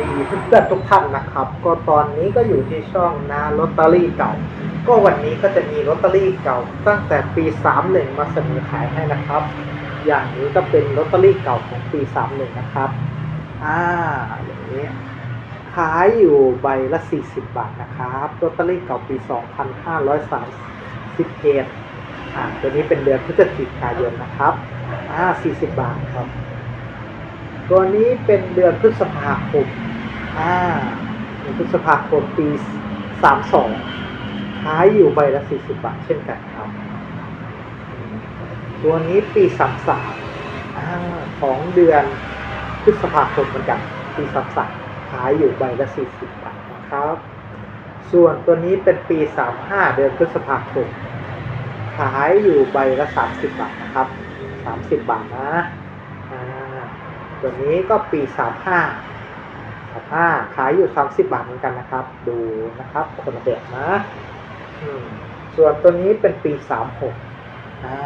ดีเพื่อนๆทุกท่านนะครับ ก็ตอนนี้ก็อยู่ที่ช่องนาลอตเตอรี่เก่า ก็วันนี้ก็จะมีลอตเตอรี่เก่า ตั้งแต่ปี 31 มาเสนอขายให้นะครับ อย่างนี้ก็เป็นลอตเตอรี่เก่าของปี 31 นะครับอ่าอย่างนี้ขายอยู่ใบละ 40 บาทนะครับลอตเตอรี่เก่าปี 2531อ่าตัวนี้เป็นเดือนพฤศจิกายนนะครับอ่า40 บาทครับตัวนี้เป็นเดือนพฤษภาคม อ่าเดือนพฤษภาคมปี 32 ขายอยู่ใบละ 40 บาทเช่นกันครับ ตัวนี้ปี 33อ่าของเดือนพฤษภาคมเหมือนกัน ปี 33 ขายอยู่ใบละ 40 บาทนะครับ ส่วนตัวนี้เป็นปี 35 เดือนพฤษภาคม ขายอยู่ใบละ 30 บาทนะครับ 30 บาทนะ ตัวนี้ก็ปี 35 35ขายอยู่30บาทเหมือนกันนะครับ ดูนะครับ คนละแบบนะส่วนตัวนี้เป็นปี36อ่า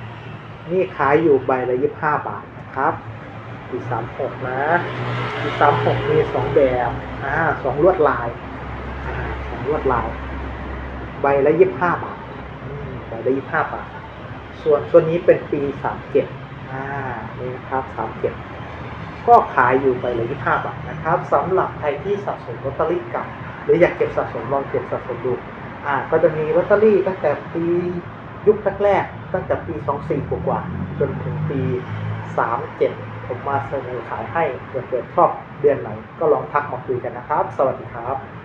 36นี่ขายอยู่ใบละ25บาทนะครับปี36นะปี36มีสองแบบอ่าสองลวดลายอ่าสองลวดลาย ใบละ25บาทใบละ25บาท ส่วนตัวนี้เป็นปี37อ่านี่นะครับ37 ก็ขายอยู่ใบละ25บาทนะครับสำหรับใครที่สะสมลอตเตอรี่เก่าหรืออยากเก็บสะสมลองเก็บสะสมดูอ่าก็จะมีลอตเตอรี่ตั้งแต่ปียุคแรกๆตั้งแต่ปี 24กว่าๆจนถึงปี 37 ผมมาเสนอขายให้เกิดเกิดชอบเดือนไหนก็ลองทักมาคุยกันนะครับ สวัสดีครับ